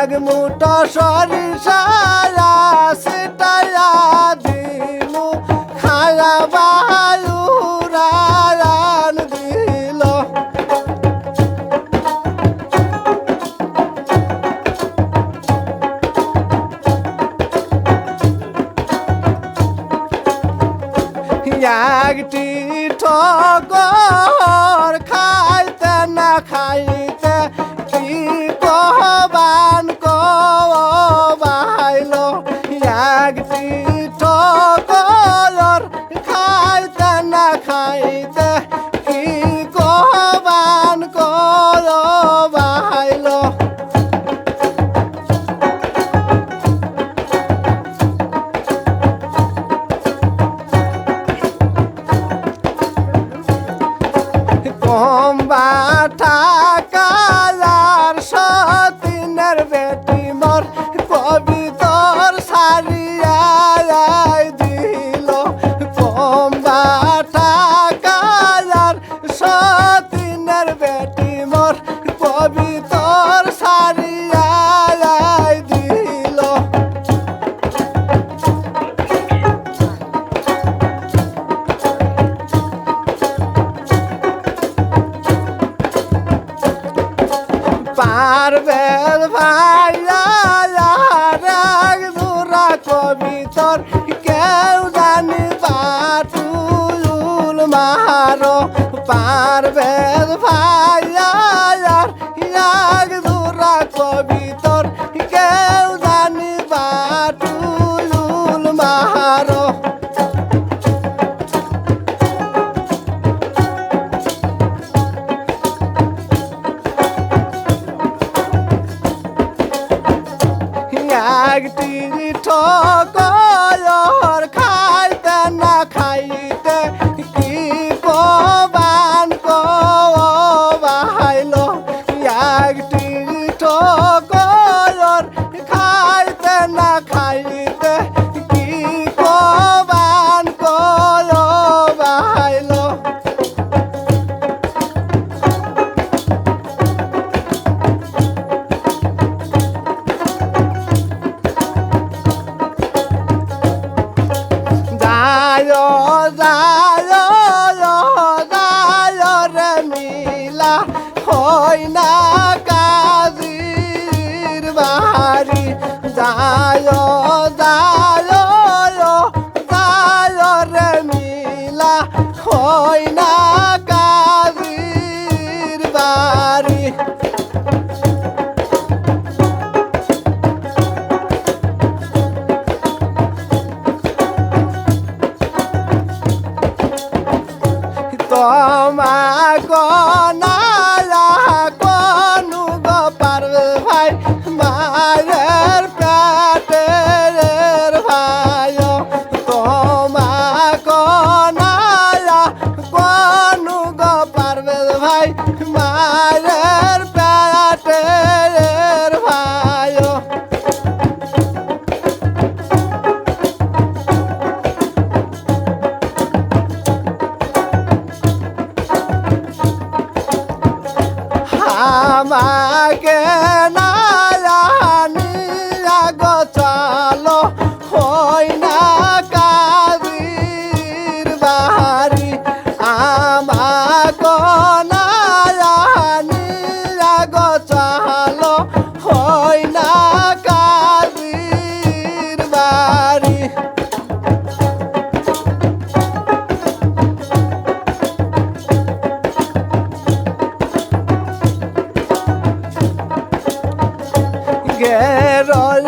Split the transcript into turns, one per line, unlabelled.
এক মুঠো সরিষা রায়ান দিল। একটি ঠগর খাইতে না খাইতে কম্বা কবিতর কেউ জানি বাটুল মারো পারবেল ভাইয়া রাগ দুরা কবিতর কেউ জানি বাটুল একটি ঠকর খাইতে না খাইতে কি কবান কবাইল একটি ঠকর খাইতে না খাইতে মিলা হই না কাজির বাড়ি যায় যায় যায় রে মিলা হই না Ramadan. লাগে রয়